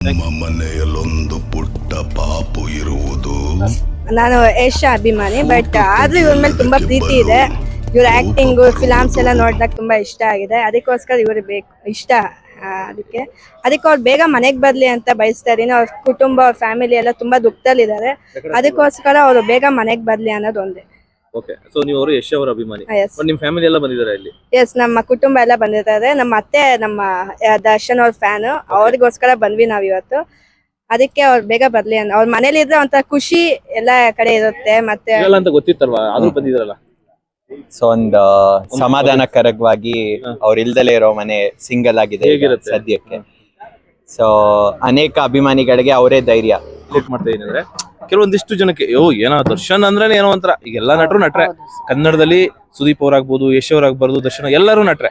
ನಮ್ಮ ಮನೆಯಲ್ಲೊಂದು ಪುಟ್ಟ ಪಾಪು ಇರುವುದು. ನಾನು ಯಶ್ ಅಭಿಮಾನಿ ಬಟ್ ಆದ್ರೂ ಇವ್ರ ಮೇಲೆ ತುಂಬಾ ಪ್ರೀತಿ ಇದೆ. ಇವ್ರ ಆಕ್ಟಿಂಗ್ ಫಿಲಾಮ್ಸ್ ಎಲ್ಲ ನೋಡಿದಾಗ ತುಂಬಾ ಇಷ್ಟ ಆಗಿದೆ. ಅದಕ್ಕೋಸ್ಕರ ಇವ್ರಿಗೆ ಬೇಕು ಇಷ್ಟ ಆ, ಅದಕ್ಕೆ. ಅದಕ್ಕೆ ಅವ್ರು ಬೇಗ ಮನೆಗೆ ಬರ್ಲಿ ಅಂತ ಬಯಸ್ತಾ ಇದೀನಿ ಅವ್ರ ಕುಟುಂಬ ಅವ್ರ ಫ್ಯಾಮಿಲಿ ಎಲ್ಲ ತುಂಬಾ ದುಃಖದಲ್ಲಿದ್ದಾರೆ. ಅದಕ್ಕೋಸ್ಕರ ಅವ್ರು ಬೇಗ ಮನೆಗೆ ಬರ್ಲಿ ಅನ್ನೋದು ಒಂದೇ. ಓಕೆ ಸೊ ನೀವು ಅವರು ಯಶ್ ಅವರ ಅಭಿಮಾನಿ. ಎಸ್ ಬಟ್ ನಿಮ್ ಫ್ಯಾಮಿಲಿ ಎಲ್ಲ ಬಂದಿದ್ದಾರೆ ಇಲ್ಲಿ? ಎಸ್ ನಮ್ಮ ಕುಟುಂಬ ಎಲ್ಲ ಬಂದಿದ್ದಾರೆ ನಮ್ಮ ಅತ್ತೆ ನಮ್ಮ ದರ್ಶನ್ ಅವ್ರ ಫ್ಯಾನ್ ಅವ್ರಿಗೋಸ್ಕರ ಬಂದ್ವಿ ನಾವ್ ಇವತ್ತು. ಅದಕ್ಕೆ ಅವ್ರು ಬೇಗ ಬರ್ಲಿ ಅಂತ ಅವ್ರ ಮನೇಲಿ ಇದ್ರೆ ಒಂಥರ ಖುಷಿ ಎಲ್ಲ ಕಡೆ ಇರುತ್ತೆ ಮತ್ತೆ ಸಿಗಲ್ಲ ಅಂತ ಗೊತ್ತಿತ್ತಲ್ವಾ? ಆದ್ರೂ ಬಂದಿದ್ರಲ್ಲ? ಸೊ ಒಂದು ಸಮಾಧಾನಕರವಾಗಿ ಅವ್ರ ಇಲ್ದಲೇ ಇರೋ ಮನೆ ಸಿಂಗಲ್ ಆಗಿದೆ ಈಗ ಹೇಗಿರುತ್ತೆ? ಸದ್ಯಕ್ಕೆ. ಸೊ ಅನೇಕ ಅಭಿಮಾನಿಗಳಿಗೆ ಅವರೇ ಧೈರ್ಯ. ಲೇಟ್ ಮಾಡ್ತಾ ಇದ್ರೆ ಅಂದ್ರೆ ಕೆಲವೊಂದಿಷ್ಟು ಜನಕ್ಕೆ ಯೋ ಏನೋ ದರ್ಶನ್ ಅಂದ್ರೆ ಏನೋ ಒಂಥರ. ಈಗ ಎಲ್ಲಾ ನಟರು ನಟ್ರೆ. ಕನ್ನಡದಲ್ಲಿ ಸುದೀಪ್ ಅವ್ರಾಗ್ಬೋದು ಯಶ್ ಅವ್ರಾಗ್ಬಾರ್ದು ದರ್ಶನ್ ಎಲ್ಲರೂ ನಟ್ರೆ.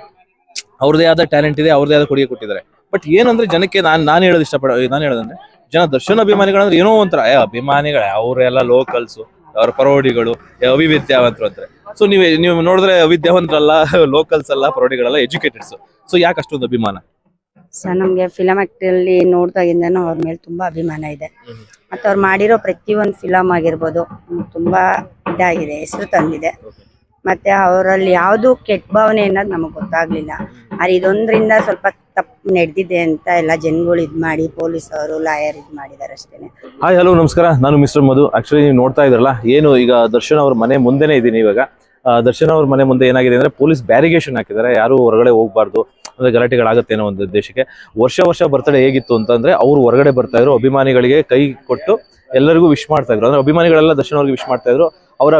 ಅವ್ರದೇ ಆದ ಟ್ಯಾಲೆಂಟ್ ಇದೆ ಅವ್ರದೇ ಆದ ಕೊಡುಗೆ ಕೊಟ್ಟಿದ್ದಾರೆ. ಬಟ್ ಏನಂದ್ರೆ ಜನಕ್ಕೆ ನಾನ್ ನಾನು ಹೇಳೋದು ಇಷ್ಟಪಡ ನಾನು ಹೇಳೋದಂದ್ರೆ ಜನ ದರ್ಶನ್ ಅಭಿಮಾನಿಗಳಂದ್ರೆ ಏನೋ ಒಂಥರ ಏ ಅಭಿಮಾನಿಗಳೇ ಅವರೆಲ್ಲ ಲೋಕಲ್ಸು ಅವ್ರ ಪರೋಡಿಗಳು ಅವಿವಿದ್ಯಾವಂತರು ಅಂದ್ರೆ ಸೊ ನೀವು ನೀವು ನೋಡಿದ್ರೆ ಅವಿದ್ಯಾವಂತರಲ್ಲ ಲೋಕಲ್ಸ್ ಅಲ್ಲ ಪರೋಡಿಗಳಲ್ಲ ಎಜುಕೇಟೆಡ್ಸ್ ಸೊ ಯಾಕೆ ಅಷ್ಟೊಂದು ಅಭಿಮಾನ? ಸರ್ ನಮಗೆ ಫಿಲಮ್ ಆಕ್ಟ್ರಿಯಲ್ಲಿ ನೋಡ್ದಾಗಿಂದನೂ ಅವ್ರ ಮೇಲೆ ತುಂಬಾ ಅಭಿಮಾನ ಇದೆ. ಮತ್ತೆ ಅವ್ರು ಮಾಡಿರೋ ಪ್ರತಿಯೊಂದು ಫಿಲಮ್ ಆಗಿರ್ಬೋದು ತುಂಬ ಇದಾಗಿದೆ, ಹೆಸರು ತಂದಿದೆ. ಮತ್ತೆ ಅವರಲ್ಲಿ ಯಾವುದು ಕೆಟ್ಟ ಭಾವನೆ ಅನ್ನೋದು ನಮಗೆ ಗೊತ್ತಾಗ್ಲಿಲ್ಲ. ಆದ್ರೆ ಇದೊಂದ್ರಿಂದ ಸ್ವಲ್ಪ ತಪ್ಪು ನಡೆದಿದೆ ಅಂತ ಎಲ್ಲ ಜನಗಳು ಇದ್ ಮಾಡಿ ಪೊಲೀಸ್ ಅವರು ಲಾಯರ್ ಇದ್ ಮಾಡಿದ್ದಾರೆ ಅಷ್ಟೇ ಹಾಯ್ ಹಲೋ ನಮಸ್ಕಾರ. ನಾನು ಮಿಸ್ಟರ್ ಮಧು. ಆಕ್ಚುಲಿ ನೀವು ನೋಡ್ತಾ ಇದ್ರಲ್ಲ, ಏನು ಈಗ ದರ್ಶನ್ ಅವ್ರ ಮನೆ ಮುಂದೆನೇ ಇದ್ದೀನಿ ಇವಾಗ. ದರ್ಶನ್ ಅವ್ರ ಮನೆ ಮುಂದೆ ಏನಾಗಿದೆ ಅಂದ್ರೆ ಪೊಲೀಸ್ ಬ್ಯಾರಿಗೇಷನ್ ಹಾಕಿದ್ದಾರೆ. ಯಾರು ಹೊರಗಡೆ ಹೋಗ್ಬಾರ್ದು ಅಂದ್ರೆ ಗಲಾಟೆಗಳಾಗತ್ತೆ ಅನ್ನೋ ಒಂದು ಉದ್ದೇಶಕ್ಕೆ. ವರ್ಷ ವರ್ಷ ಬರ್ತಡೇ ಹೇಗಿತ್ತು ಅಂತಂದ್ರೆ ಅವ್ರು ಹೊರಗಡೆ ಬರ್ತಾ ಇದ್ರು, ಅಭಿಮಾನಿಗಳಿಗೆ ಕೈ ಕೊಟ್ಟು ಎಲ್ಲರಿಗೂ ವಿಶ್ ಮಾಡ್ತಾ ಇದ್ರು. ಅಂದ್ರೆ ಅಭಿಮಾನಿಗಳೆಲ್ಲ ದರ್ಶನ್ ಅವ್ರಿಗೆ ವಿಶ್ ಮಾಡ್ತಾ ಇದ್ರು, ಅವರ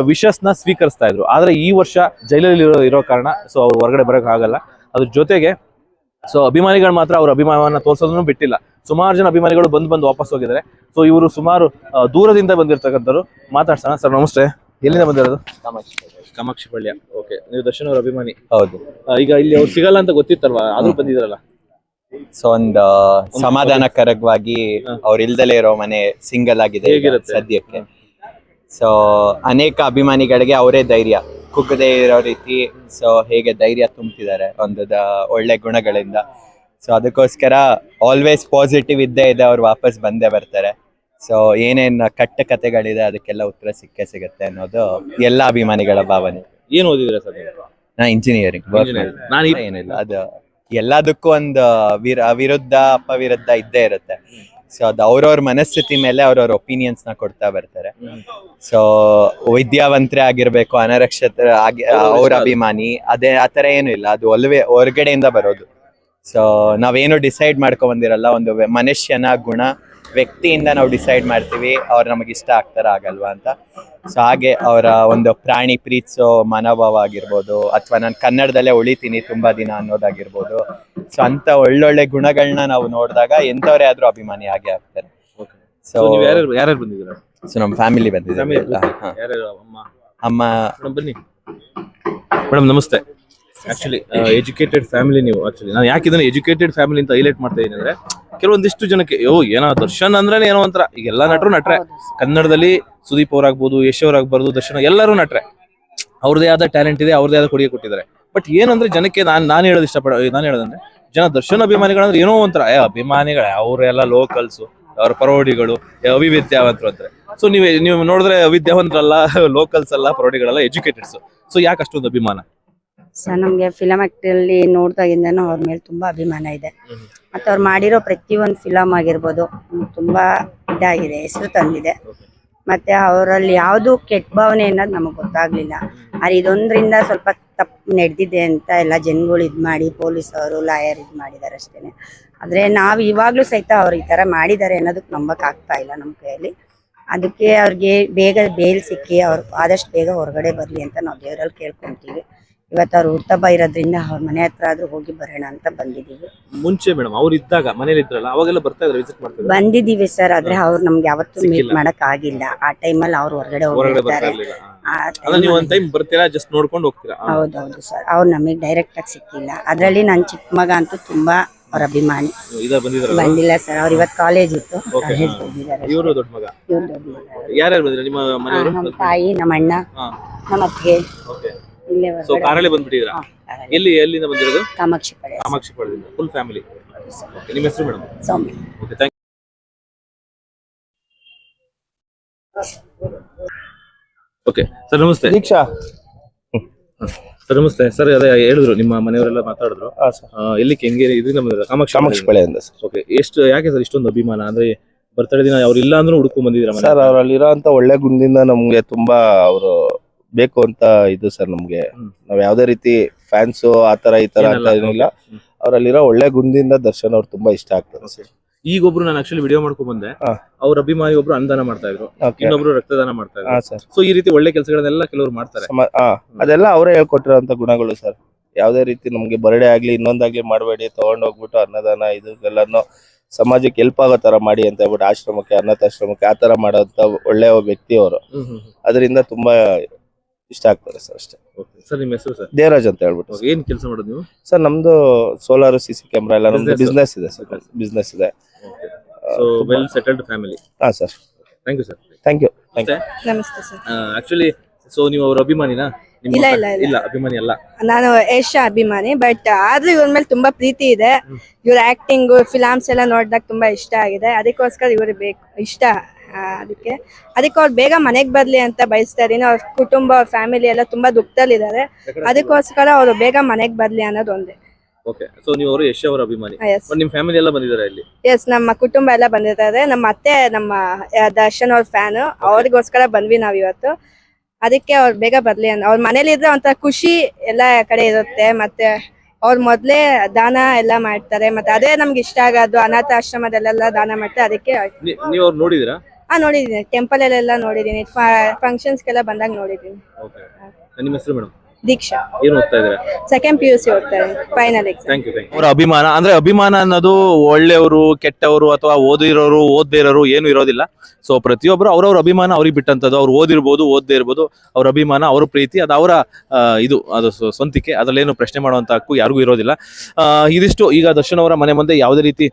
ನ ಸ್ವೀಕರಿಸ್ತಾ ಇದ್ರು. ಆದ್ರೆ ಈ ವರ್ಷ ಜೈಲಲ್ಲಿ ಇರೋ ಕಾರಣ ಸೊ ಅವ್ರು ಹೊರಗಡೆ ಬರೋಕ್ ಆಗಲ್ಲ. ಅದ್ರ ಜೊತೆಗೆ ಸೊ ಅಭಿಮಾನಿಗಳು ಮಾತ್ರ ಅವ್ರ ಅಭಿಮಾನವನ್ನ ತೋರ್ಸೋದನ್ನು ಬಿಟ್ಟಿಲ್ಲ. ಸುಮಾರು ಜನ ಅಭಿಮಾನಿಗಳು ಬಂದು ಬಂದು ವಾಪಸ್ ಹೋಗಿದ್ದಾರೆ. ಸೊ ಇವರು ಸುಮಾರು ದೂರದಿಂದ ಬಂದಿರ್ತಕ್ಕಂಥವ್ರು. ಮಾತಾಡ್ಸೋಣ. ಸರ್, ನಮಸ್ತೆ. ಎಲ್ಲಿಂದ ಬಂದಿರೋದು? ಕಾಮಾಕ್ಷಿ ಪಳ್ಯ. ಓಕೆ ನೀವು ದರ್ಶನ್ ಅವ್ರ ಅಭಿಮಾನಿ. ಹೌದು. ಆ, ಈಗ ಇಲ್ಲಿ ಅವ್ರು ಸಿಗಲ್ಲ ಅಂತ ಗೊತ್ತಿತ್ತಲ್ವಾ? ಆದ್ರೂ ಬಂದಿದ್ರಲ್ಲ? ಸೊ ಒಂದು ಸಮಾಧಾನಕರವಾಗಿ ಅವ್ರ ಇಲ್ದಲೇ ಇರೋ ಮನೆ ಸಿಂಗಲ್ ಆಗಿದೆ ಈಗ ಹೇಗಿರುತ್ತೆ? ಸದ್ಯಕ್ಕೆ. ಸೊ ಅನೇಕ ಅಭಿಮಾನಿಗಳಿಗೆ ಅವರೇ ಧೈರ್ಯ. ಕುಗ್ಗದೆ ಇರೋ ರೀತಿ ಸೊ ಹೇಗೆ ಧೈರ್ಯ ತುಂಬ್ತಿದ್ದಾರೆ ಒಂದು ದ- ಒಳ್ಳೆ ಗುಣಗಳಿಂದ. ಸೊ ಅದಕ್ಕೋಸ್ಕರ ಆಲ್ವೇಸ್ ಪಾಸಿಟಿವ್ ಇದ್ದೇ ಇದೆ ಅವ್ರು ವಾಪಸ್ ಬಂದೇ ಬರ್ತಾರೆ. ಸೊ ಏನೇನ್ ಕಟ್ಟ ಕತೆಗಳಿದೆ ಅದಕ್ಕೆಲ್ಲ ಉತ್ತರ ಸಿಕ್ಕೇ ಸಿಗುತ್ತೆ ಅನ್ನೋದು ಎಲ್ಲ ಅಭಿಮಾನಿಗಳ ಭಾವನೆ. ಏನ್ ಓದಿದ್ರೆ ಸರ್ ನೀವು? ನಾ ಇಂಜಿನಿಯರಿಂಗ್ Engineering. ನಾನು ಈ- ಏನಿಲ್ಲ ಅದು ಎಲ್ಲದಕ್ಕೂ ಒಂದು ವಿರ ವಿರುದ್ಧ ಅಪವಿರುದ್ಧ ಇದ್ದೇ ಇರುತ್ತೆ. ಸೊ ಅದು ಅವ್ರವ್ರ ಮನಸ್ಥಿತಿ ಮೇಲೆ ಅವ್ರವ್ರ ಒಪಿನಿಯನ್ಸ್ನ ಕೊಡ್ತಾ ಬರ್ತಾರೆ. ಸೊ ವಿದ್ಯಾವಂತರೇ ಆಗಿರ್ಬೇಕು ಅನರಕ್ಷತ ಆಗಿ ಅವ್ರ ಅಭಿಮಾನಿ ಅದೇ ಆತರ ಏನು ಇಲ್ಲ. ಅದು ಒಲ್ವೆ ಹೊರಗಡೆಯಿಂದ ಬರೋದು. ಸೊ ನಾವೇನು ಡಿಸೈಡ್ ಮಾಡ್ಕೊಂಡ್ ಬಂದಿರಲ್ಲ ಒಂದು ವ್ಯ- ಮನುಷ್ಯನ ಗುಣ ವ್ಯಕ್ತಿಯಿಂದ ನಾವು ಡಿಸೈಡ್ ಮಾಡ್ತೀವಿ ಅವ್ರು ನಮಗೆ ಇಷ್ಟ ಆಗ್ತಾರ ಆಗಲ್ವಾ ಅಂತ. ಸೊ ಹಾಗೆ ಅವರ ಒಂದು ಪ್ರಾಣಿ ಪ್ರೀತಿಸೋ ಮನೋಭಾವ ಆಗಿರ್ಬೋದು ಅಥವಾ ನಾನು ಕನ್ನಡದಲ್ಲೇ ಉಳಿತೀನಿ ತುಂಬಾ ದಿನ ಅನ್ನೋದಾಗಿರ್ಬೋದು. ಸೊ ಅಂತ ಒಳ್ಳೊಳ್ಳೆ ಗುಣಗಳನ್ನ ನಾವು ನೋಡಿದಾಗ ಎಂಥವ್ರೇ ಆದ್ರೂ ಅಭಿಮಾನಿ ಆಗೇ ಆಗ್ತಾರೆ. ಸೊ ಸೊ ನೀವು ಯಾರ್ಯಾರು ಯಾರ್ಯಾರು ಬಂದಿದ್ದೀರಾ? ಸೊ ನಮ್ಮ ಫ್ಯಾಮಿಲಿ ಬಂದಿದೆ ಅಮ್ಮ? ಬನ್ನಿ. ಮೇಡಮ್ ನಮಸ್ತೆ. ಆಕ್ಚುಲಿ ಎಜುಕೇಟೆಡ್ ಫ್ಯಾಮಿಲಿ ನೀವು ಆಕ್ಚುಲಿ ನಾನು ಯಾಕೆ ಇದನ್ನು ಎಜುಕೇಟೆಡ್ ಫ್ಯಾಮಿಲಿ ಅಂತ ಹೈಲೈಟ್ ಮಾಡ್ತಾ ಇದ್ದೀನಿ ಅಂದ್ರೆ ಕೆಲವೊಂದಿಷ್ಟು ಜನಕ್ಕೆ ಯೋ ಏನೋ ದರ್ಶನ್ ಅಂದ್ರೆ ಏನೋ ಒಂಥರ. ಈಗ ಎಲ್ಲಾ ನಟರು. ನಟ್ರೆ ಕನ್ನಡದಲ್ಲಿ ಸುದೀಪ್ ಅವ್ರಾಗ್ಬೋದು ಯಶ್ ಅವ್ರಾಗ್ಬಾರ್ದು ದರ್ಶನ್ ಎಲ್ಲರೂ ನಟ್ರೆ. ಅವ್ರದೇ ಆದ ಟ್ಯಾಲೆಂಟ್ ಇದೆ ಅವ್ರದೇ ಆದ ಕೊಡುಗೆ ಕೊಟ್ಟಿದ್ದಾರೆ. ಬಟ್ ಏನಂದ್ರೆ ಜನಕ್ಕೆ ನಾನು ನಾನು ಹೇಳೋದು ಇಷ್ಟಪಡ ನಾನು ಹೇಳೋದಂದ್ರೆ ಜನ ದರ್ಶನ್ ಅಭಿಮಾನಿಗಳಂದ್ರೆ ಏನೋ ಒಂಥರ ಏ ಅಭಿಮಾನಿಗಳೇ ಅವರೆಲ್ಲ ಲೋಕಲ್ಸು ಅವ್ರ ಪರೋಡಿಗಳು ಅವಿವಿದ್ಯಾವಂತರು ಅಂತಾರೆ. ಸೊ ನೀವು ನೀವು ನೋಡಿದ್ರೆ ಅವಿದ್ಯಾವಂತರಲ್ಲ ಲೋಕಲ್ಸ್ ಅಲ್ಲ ಪರೋಡಿಗಳಲ್ಲ ಎಜುಕೇಟೆಡ್ಸ್ ಸೊ. ಯಾಕೆ ಅಷ್ಟೊಂದು ಅಭಿಮಾನ? ಸರ್ ನಮಗೆ ಫಿಲಮ್ ಆಕ್ಟಲ್ಲಿ ನೋಡ್ದಾಗಿಂದನೂ ಅವ್ರ ಮೇಲೆ ತುಂಬಾ ಅಭಿಮಾನ ಇದೆ. ಮತ್ತೆ ಅವ್ರು ಮಾಡಿರೋ ಪ್ರತಿಯೊಂದು ಫಿಲಮ್ ಆಗಿರ್ಬೋದು ತುಂಬ ಇದಾಗಿದೆ, ಹೆಸರು ತಂದಿದೆ. ಮತ್ತೆ ಅವರಲ್ಲಿ ಯಾವುದು ಕೆಟ್ಟ ಭಾವನೆ ಅನ್ನೋದು ನಮಗೆ ಗೊತ್ತಾಗ್ಲಿಲ್ಲ. ಆದ್ರೆ ಇದೊಂದ್ರಿಂದ ಸ್ವಲ್ಪ ತಪ್ಪು ನಡೆದಿದೆ ಅಂತ ಎಲ್ಲ ಜನಗಳು ಇದು ಮಾಡಿ ಪೊಲೀಸ್ ಅವರು ಲಾಯರ್ ಇದು ಮಾಡಿದ್ದಾರೆ ಅಷ್ಟೇ ಆದರೆ ನಾವು ಇವಾಗಲೂ ಸಹಿತ ಅವ್ರು ಈ ತರ ಮಾಡಿದ್ದಾರೆ ಅನ್ನೋದಕ್ಕೆ ನಂಬಕ್ ಆಗ್ತಾ ಇಲ್ಲ ನಮ್ಮ ಕೈಯಲ್ಲಿ. ಅದಕ್ಕೆ ಅವ್ರಿಗೆ ಬೇಗ ಬೇಲ್ ಸಿಕ್ಕಿ ಅವ್ರು ಆದಷ್ಟು ಬೇಗ ಹೊರಗಡೆ ಬರ್ಲಿ ಅಂತ ನಾವು ದೇವರಲ್ಲಿ ಕೇಳ್ಕೊಂತೀವಿ. ಇವತ್ತು ಅವ್ರು ಹುಟ್ಟಬ್ಬ ಇರೋದ್ರಿಂದ ಅವ್ರ ಮನೆ ಹತ್ರ ಆದ್ರೂ ಹೋಗಿ ಬರೋಣ ಅಂತ ಬಂದಿದ್ದೀವಿ. ಮುಂಚೆ ಮೇಡಮ್ ಅವ್ರು ಇದ್ದಾಗ ಮನೇಲಿ ಇದ್ರಲ್ಲ ಅವಾಗೆಲ್ಲ ಬರ್ತಾ ಇದ್ರು ವಿಸಿಟ್ ಬಂದಿದೀವಿ ಸರ್ ಆದ್ರೆ ಅವ್ರು ನಮ್ಗೆ ಯಾವತ್ತೂ ಮೀಟ್ ಸಿಕ್ಕಿಲ್ಲ. ಮಾಡಕ್ ಆಗಿಲ್ಲ. ಆ ಟೈಮಲ್ಲಿ ಅವ್ರು ಹೊರಗಡೆ ಹೊರಗಡೆ ಬರ್ತಾ ಹೋಗಿರ್ತಾರೆ ಇರ್ಲಿಲ್ಲ. ಆ ಅಂದ್ರೆ ನೀವು ಒಂದ್ ಟೈಮ್ ಬರ್ತೀರಾ ಜಸ್ಟ್ ನೋಡ್ಕೊಂಡು ಹೋಗ್ತೀರಾ. ಹೌದೌದು ಸರ್ ಅವ್ರು ನಮಗೆ ಡೈರೆಕ್ಟ್ ಆಗಿ ಸಿಕ್ಕಿಲ್ಲ. ಅದ್ರಲ್ಲಿ ನನ್ನ ಚಿಕ್ಕ ಮಗ ಅಂತೂ ತುಂಬಾ ಅವ್ರ ಅಭಿಮಾನಿ. ಇದ ಬಂದಿದ್ರಲ್ಲ? ಬಂದಿಲ್ಲ ಸರ್ ಅವ್ರು ಇವತ್ತು ಕಾಲೇಜ್ ಇತ್ತು. Okay, ಕಾಲೇಜ್ ಹಾ. ಹೋಗಿದ್ದಾರೆ ಇವರು ದೊಡ್ಡ ಮಗ? ಇವ್ರು ದೊಡ್ಡ ಮಗ. ಯಾರ್ಯಾರು ಬಂದಿರ ನಿಮ್ಮ ಮನೆಯವರು? ನಮ್ಮ ತಾಯಿ ನಮ್ಮ ಅಣ್ಣ ಹಾ. ನಮ್ಮ ಅತ್ತಿಗೆ ಓಕೆ ಸೊ ಕಾರಲ್ಲೇ ಬಂದ್ಬಿಟ್ಟಿದ್ರಾ ಎಲ್ಲಿ ಎಲ್ಲಿಂದ ಬಂದಿರೋದು? ಕಾಮಾಕ್ಷಿ ಕಾಮಾಕ್ಷಿ ಫುಲ್ ಫ್ಯಾಮಿಲಿ ನಿಮ್ಮ ಹೆಸರು madam? Okay thank okay sir ನಮಸ್ತೆ. ದೀಕ್ಷಾ. ಸರ್ ನಮಸ್ತೆ. ಸರ್ ಅದೇ ಹೇಳಿದ್ರು ನಿಮ್ಮ ಮನೆಯವರೆಲ್ಲ ಮಾತಾಡಿದ್ರು. ಎಲ್ಲಿ ಹೆಂಗೆ ಇದರಿಂದ ಬಂದಿರೋ ಕಾಮಾಕ್ಷಿ ಕಾಮಾಕ್ಷಿ ಪಡೆಯಿಂದ ಸರ್. ಓಕೆ ಎಷ್ಟು ಯಾಕೆ ಸರ್ ಇಷ್ಟೊಂದು ಅಭಿಮಾನ? ಅಂದ್ರೆ ಬರ್ತಡೇ ದಿನ ಅವ್ರು ಇಲ್ಲ ಅಂದ್ರೂ ಹುಡ್ಕೊಂಡ್ ಬಂದಿದ್ರ ಸರ್ ಅಂತ ಒಳ್ಳೆ ಗುಣದಿಂದ ನಮ್ಗೆ ತುಂಬಾ ಅವರು ಬೇಕು ಅಂತ ಇದು ಸರ್ ನಮ್ಗೆ. ನಾವ್ ಯಾವ್ದೇ ರೀತಿ ಫ್ಯಾನ್ಸ್ ಆತರ ಈ ತರ ಅಂತ ಏನಲ್ಲ, ಅವ್ರಲ್ಲಿರೋ ಒಳ್ಳೆ ಗುಣದಿಂದ ದರ್ಶನ್ ಅವ್ರು ತುಂಬಾ ಇಷ್ಟ ಆಗ್ತಾರೆ ಸರ್. ಈಗ ಒಬ್ರು ನಾನು ಆಕ್ಚುಲಿ ವಿಡಿಯೋ ಮಾಡ್ಕೊಂಡ್ ಬಂದೆ. ಅವ್ರ ಅಭಿಮಾನಿ ಒಬ್ರು ಅನ್ನದಾನ ಮಾಡ್ತಾ ಇದ್ರು. ಇನ್ನೊಬ್ರು ರಕ್ತದಾನ ಮಾಡ್ತಾ ಹಾ ಇದ್ರು ಸರ್. ಸೊ ಈ ರೀತಿ ಒಳ್ಳೆ ಕೆಲಸಗಳನ್ನೆಲ್ಲ ಕೆಲವರು ಮಾಡ್ತಾರೆ. ಅದೆಲ್ಲ ಅವರೇ ಹೇಳ್ಕೊಟ್ಟಿರೋಂತ ಗುಣಗಳು ಸರ್. ಯಾವ್ದೇ ರೀತಿ ನಮ್ಗೆ ಬರ್ಡೇ ಆಗ್ಲಿ ಇನ್ನೊಂದಾಗ್ಲಿ ಮಾಡಬೇಡಿ ತಗೊಂಡೋಗ್ಬಿಟ್ಟು ಅನ್ನದಾನ ಇದಕ್ಕೆಲ್ಲಾನು ಸಮಾಜಕ್ಕೆ ಹೆಲ್ಪ್ ಆಗೋ ತರ ಮಾಡಿ ಅಂತ ಹೇಳ್ಬಿಟ್ಟು ಆಶ್ರಮಕ್ಕೆ ಅನಾಥಾಶ್ರಮಕ್ಕೆ ಆ ತರ ಮಾಡೋಂತ ಒಳ್ಳೆ ವ್ಯಕ್ತಿ ಅವರು. ಅದರಿಂದ ತುಂಬಾ ಇಷ್ಟ ಆಗ್ತದೆ ಸರ್ ಅಷ್ಟೇ. ಸರ್ ನಿಮ್ಮ ಹೆಸರು ಸರ್? ದೇವರಾಜ್ ಅಂತ ಹೇಳ್ಬಿಟ್ಟು ಏನ್ ಕೆಲಸ ಮಾಡೋದು ನೀವು? ಸರ್ ನಮ್ದು ಸೋಲಾರ್ ಸಿ ಸಿ ಕ್ಯಾಮ್ರಾ ಎಲ್ಲ ನಮ್ದು Business. ಬಿಸ್ನೆಸ್ ಇದೆ ಸರ್. ಬಿಸ್ನೆಸ್ ಇದೆ. ಸೊ ವೆಲ್ ಸೆಟಲ್ಡ್ ಫ್ಯಾಮಿಲಿ ಹಾ sir. Thank you sir thank you thank you ನಮಸ್ತೆ ಸರ್. ಆಕ್ಚುಲಿ ಸೊ ನೀವು ಅವ್ರ ಅಭಿಮಾನಿನಾ? ಇಲ್ಲ, ಇಲ್ಲ, ಇಲ್ಲ. ಇಲ್ಲ ಅಭಿಮಾನಿ ಅಲ್ಲ. ನಾನು ಏಷ್ಯಾ ಅಭಿಮಾನಿ ಬಟ್ ಆದ್ರೂ ಇವ್ರ ಮೇಲೆ ತುಂಬಾ ಪ್ರೀತಿ ಇದೆ. ಇವ್ರ ಆಕ್ಟಿಂಗ್ ಫಿಲಾಮ್ಸ್ ಎಲ್ಲ ನೋಡ್ದಾಗ ತುಂಬಾ ಇಷ್ಟ ಆಗಿದೆ. ಅದಕ್ಕೋಸ್ಕರ ಇವ್ರಿಗೆ ಬೇಕು ಇಷ್ಟ ಅದಕ್ಕೆ ಅದಕ್ಕೆ ಅವ್ರು ಬೇಗ ಮನೆಗೆ ಬರ್ಲಿ ಅಂತ ಬಯಸ್ತಾ ಇದೀನಿ ಅವ್ರ ಕುಟುಂಬ ಅವ್ರ ಫ್ಯಾಮಿಲಿ ಎಲ್ಲ ತುಂಬಾ ದುಃಖದಲ್ಲಿದ್ದಾರೆ. ಅದಕ್ಕೋಸ್ಕರ ಅವರು ಬೇಗ ಮನೆಗೆ ಬರ್ಲಿ ಅನ್ನೋದು ಒಂದೇ. ಓಕೆ ಸೊ ನೀವು ಅವರು ಯಶ್ ಅವರ ಅಭಿಮಾನಿ. ಎಸ್ ಬಟ್ ನಿಮ್ಮ ಫ್ಯಾಮಿಲಿ ಎಲ್ಲ ಬಂದಿದ್ದಾರೆ ಇಲ್ಲಿ? ಎಸ್ ನಮ್ಮ ಕುಟುಂಬ ಎಲ್ಲ ಬಂದಿರ್ತಾರೆ ನಮ್ಮ ಅತ್ತೆ ನಮ್ಮ ಆ, ದರ್ಶನ್ ಅವ್ರ ಫ್ಯಾನ್ ಅವ್ರಿಗೋಸ್ಕರ ಬಂದ್ವಿ ನಾವ್ ಇವತ್ತು. ಅದಕ್ಕೆ ಅವ್ರು ಬೇಗ ಬರ್ಲಿ ಅಂತ ಅವ್ರ ಮನೇಲಿ ಇದ್ರೆ ಒಂಥರ ಖುಷಿ ಎಲ್ಲ ಕಡೆ ಇರುತ್ತೆ. ಮತ್ತೆ ಅವ್ರ ಮೊದ್ಲೇ ದಾನ ಎಲ್ಲ ಮಾಡ್ತಾರೆ. ಮತ್ತೆ ಅದೇ ನಮ್ಗೆ ಇಷ್ಟ ಆಗೋದು ಅನಾಥ ಆಶ್ರಮದಲ್ಲೆಲ್ಲ ದಾನ ಮಾಡ್ತಾರೆ. ಅದಕ್ಕೆ ನೀ- ನೀವು ಅವ್ರು ನೋಡಿದಿರಾ ಹಾ ನೋಡಿದೀನಿ ಟೆಂಪಲ್ ಅಲ್ಲೆಲ್ಲ ನೋಡಿದೀನಿ ಫಂಕ್ಷನ್ಸ್ಗೆಲ್ಲ ಬಂದಾಗ ನೋಡಿದೀನಿ ಓಕೆ ನಿಮ್ಮ ಹೆಸರು ಮೇಡಮ್? ದೀಕ್ಷಾ. ಏನು ಓದ್ತಾ ಇದ್ದೀರಾ? ಸೆಕೆಂಡ್ ಪಿ ಯು ಸಿ ಹೋಗ್ತಾರೆ final exam thank you thank ಅವರ ಅಭಿಮಾನ ಅಂದ್ರೆ ಅಭಿಮಾನ ಅನ್ನೋದು ಒಳ್ಳೆಯವರು ಕೆಟ್ಟವರು ಅಥವಾ ಓದಿರೋರು ಓದದೇ ಇರೋರು ಏನು ಇರೋದಿಲ್ಲ. ಸೊ ಪ್ರತಿಯೊಬ್ಬರು ಅವ್ರವ್ರ ಅಭಿಮಾನ ಅವ್ರಿಗೆ ಬಿಟ್ಟಂತದ್ದು ಅವ್ರು ಓದಿರ್ಬೋದು ಓದದೇ ಇರ್ಬೋದು. ಅವ್ರ ಅಭಿಮಾನ ಅವ್ರ ಪ್ರೀತಿ ಅದು ಅವರ ಇದು ಅದು ಸ್ವ- ಸ್ವಂತಿಕೆ. ಅದರಲ್ಲೇನು ಪ್ರಶ್ನೆ ಮಾಡುವಂತ ಹಕ್ಕು ಯಾರಿಗೂ ಇರೋದಿಲ್ಲ. ಆ, ಇದಿಷ್ಟು. ಈಗ ದರ್ಶನ್ ಅವರ ಮನೆ ಮುಂದೆ ಯಾವುದೇ ರೀತಿ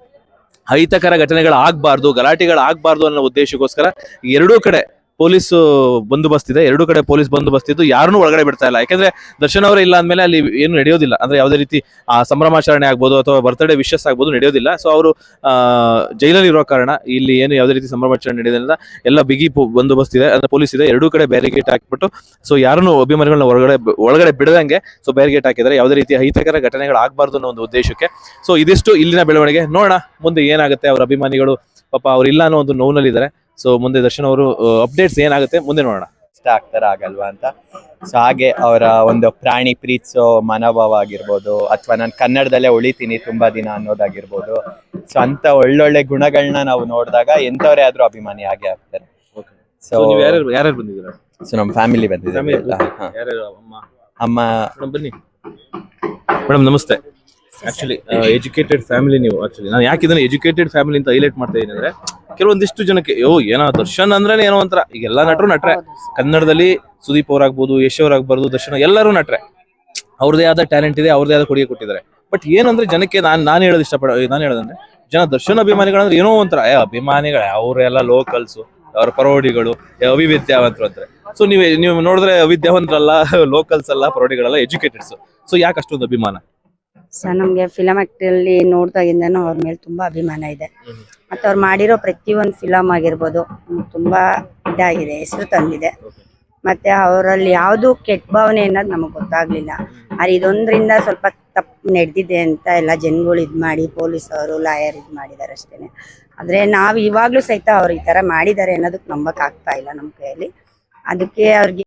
ಅಹಿತಕರ ಘಟನೆಗಳು ಆಗ್ಬಾರ್ದು ಗಲಾಟೆಗಳು ಅನ್ನೋ ಉದ್ದೇಶಕ್ಕೋಸ್ಕರ ಎರಡೂ ಕಡೆ ಪೊಲೀಸ್ ಬಂದೋಬಸ್ತ್ ಇದೆ. ಎರಡು ಕಡೆ ಪೊಲೀಸ್ ಬಂದೋಬಸ್ತ್ ಇದ್ದು ಯಾರನ್ನೂ ಒಳಗಡೆ ಬಿಡ್ತಾ ಇಲ್ಲ. ಯಾಕಂದ್ರೆ ದರ್ಶನ್ ಅವರೇ ಇಲ್ಲ ಅಂದ್ಮೇಲೆ ಅಲ್ಲಿ ಏನು ನಡೆಯೋದಿಲ್ಲ. ಅಂದ್ರೆ ಯಾವುದೇ ರೀತಿ, ಆ, ಸಂಭ್ರಮಾಚರಣೆ ಆಗ್ಬೋದು ಅಥವಾ ಬರ್ತ್ಡೇ ವಿಶಸ್ ಆಗ್ಬೋದು ನಡೆಯೋದಿಲ್ಲ. ಸೊ ಅವರು ಜೈಲಲ್ಲಿ ಇರೋ ಕಾರಣ ಇಲ್ಲಿ ಏನು ಯಾವುದೇ ರೀತಿ ಸಂಭ್ರಮಾಚರಣೆ ನಡೆಯೋದಿಲ್ಲ ಎಲ್ಲ ಬಿಗಿ ಬಂದೋಬಸ್ತ್ ಇದೆ. ಅಂದ್ರೆ ಪೊಲೀಸ್ ಇದೆ. ಎರಡೂ ಕಡೆ ಬ್ಯಾರಿಗೇಟ್ ಹಾಕ್ಬಿಟ್ಟು ಸೊ ಯಾರನ್ನು ಅಭಿಮಾನಿಗಳನ್ನ ಒಳಗಡೆ ಒಳಗಡೆ ಬಿಡದಂಗೆ ಸೊ ಬ್ಯಾರಿಗೇಟ್ ಹಾಕಿದ್ದಾರೆ. ಯಾವುದೇ ರೀತಿ ಅಹಿತಕರ ಘಟನೆಗಳು ಆಗಬಾರ್ದು ಅನ್ನೋ ಒಂದು ಉದ್ದೇಶಕ್ಕೆ. ಸೊ ಇದಿಷ್ಟು ಇಲ್ಲಿನ ಬೆಳವಣಿಗೆ. ನೋಡೋಣ ಮುಂದೆ ಏನಾಗುತ್ತೆ. ಅವರ ಅಭಿಮಾನಿಗಳು ಪಾಪ ಅವ್ರಿಲ್ಲ ಅನ್ನೋ ಒಂದು ನೋವಿನಲ್ಲಿದ್ದಾರೆ. ಸೊ ಮುಂದೆ ದರ್ಶನ್ ಅವರು ಅಪ್ಡೇಟ್ಸ್ ಏನಾಗುತ್ತೆ? ಮುಂದೆ ನೋಡೋಣ. ಇಷ್ಟ ಆಗ್ತಾರ ಆಗಲ್ವಾ ಅಂತ? ಸೊ ಹಾಗೆ ಅವರ ಒಂದು ಪ್ರಾಣಿ ಪ್ರೀತಿಸೋ ಮನೋಭಾವ ಆಗಿರ್ಬೋದು ಅಥವಾ ನಾನು ಕನ್ನಡದಲ್ಲೇ ಉಳಿತೀನಿ ತುಂಬಾ ದಿನ ಅನ್ನೋದಾಗಿರ್ಬೋದು. ಸೊ ಅಂತ ಒಳ್ಳೊಳ್ಳೆ ಗುಣಗಳನ್ನ ನಾವು ನೋಡಿದಾಗ ಎಂತವರೇ ಆದ್ರೂ ಅಭಿಮಾನಿ ಹಾಗೆ ಆಗ್ತಾರೆ. ಸೊ ಯಾರ್ಯಾರು ಯಾರ್ಯಾರು ಬಂದಿದ್ದೀರಾ? ಸೊ ನಮ್ಮ ಫ್ಯಾಮಿಲಿ ಬಂದಿದೆ ಯಾರ್ಯಾರು? ಅಮ್ಮ? ಬನ್ನಿ. ಮೇಡಮ್ ನಮಸ್ತೆ. ಆಕ್ಚುಲಿ ಎಜುಕೇಟೆಡ್ ಫ್ಯಾಮಿಲಿ ನೀವು ಆಕ್ಚುಲಿ ನಾನು ಯಾಕೆ ಇದನ್ನ ಎಜುಕೇಟೆಡ್ ಫ್ಯಾಮಿಲಿ ಅಂತ ಹೈಲೈಟ್ ಮಾಡ್ತಾ ಇದ್ದೀನಿ ಅಂದ್ರೆ ಕೆಲವೊಂದಿಷ್ಟು ಜನಕ್ಕೆ ಯೋ ಏನೋ ದರ್ಶನ್ ಅಂದ್ರೆ ಏನೋ ಒಂಥರ. ಈಗ ಎಲ್ಲಾ ನಟರು. ನಟ್ರೆ ಕನ್ನಡದಲ್ಲಿ ಸುದೀಪ್ ಅವರಾಗ್ಬೋದು ಯಶ್ ಅವರಾಗ್ಬಾರ್ದು ದರ್ಶನ್ ಎಲ್ಲರೂ ನಟ್ರೆ. ಅವ್ರದೇ ಆದ ಟ್ಯಾಲೆಂಟ್ ಇದೆ ಅವ್ರದೇ ಆದ ಕೊಡುಗೆ ಕೊಟ್ಟಿದ್ದಾರೆ. ಬಟ್ ಏನಂದ್ರೆ ಜನಕ್ಕೆ ನಾನು ನಾನು ಹೇಳೋದು ಇಷ್ಟಪಡ ನಾನು ಹೇಳೋದಂದ್ರೆ ಜನ ದರ್ಶನ್ ಅಭಿಮಾನಿಗಳಂದ್ರೆ ಏನೋ ಒಂಥರ ಏ ಅಭಿಮಾನಿಗಳೇ ಅವರೆಲ್ಲ ಲೋಕಲ್ಸು ಅವ್ರ ಪರೋಡಿಗಳು ಅವಿವಿದ್ಯಾವಂತರು ಅಂತಾರೆ. ಸೊ ನೀವು ನೀವು ನೋಡಿದ್ರೆ ಅವಿದ್ಯಾವಂತರಲ್ಲ ಲೋಕಲ್ಸ್ ಅಲ್ಲ ಪರೋಡಿಗಳಲ್ಲ ಎಜುಕೇಟೆಡ್ಸ್ ಸೊ ಯಾಕೆ ಅಷ್ಟೊಂದು ಅಭಿಮಾನ? ಸರ್ ನಮ್ಗೆ ಫಿಲಂ ಆಕ್ಟ್ರಲ್ಲಿ ನೋಡ್ದಾಗಿಂದನೂ ಅವ್ರ ಮೇಲೆ ತುಂಬಾ ಅಭಿಮಾನ ಇದೆ. ಮತ್ತೆ ಅವ್ರು ಮಾಡಿರೋ ಪ್ರತಿಯೊಂದು ಫಿಲಮ್ ಆಗಿರ್ಬೋದು, ತುಂಬ ಇದಾಗಿದೆ, ಹೆಸರು ತಂದಿದೆ. ಮತ್ತೆ ಅವರಲ್ಲಿ ಯಾವುದು ಕೆಟ್ಟ ಭಾವನೆ ಅನ್ನೋದು ನಮಗೆ ಗೊತ್ತಾಗ್ಲಿಲ್ಲ. ಆದ್ರೆ ಇದೊಂದ್ರಿಂದ ಸ್ವಲ್ಪ ತಪ್ಪು ನಡೆದಿದೆ ಅಂತ ಎಲ್ಲ ಜನಗಳು ಇದ್ ಮಾಡಿ ಪೊಲೀಸ್ ಅವರು ಲಾಯರ್ ಇದ್ ಮಾಡಿದ್ದಾರೆ ಅಷ್ಟೇನೆ. ಆದ್ರೆ ನಾವು ಇವಾಗಲೂ ಸಹಿತ ಅವ್ರು ಈ ತರ ಮಾಡಿದ್ದಾರೆ ಅನ್ನೋದಕ್ಕೆ ನಂಬಕ್ ಆಗ್ತಾ ಇಲ್ಲ ನಮ್ಮ ಕೈಯಲ್ಲಿ. ಅದಕ್ಕೆ ಅವ್ರಿಗೆ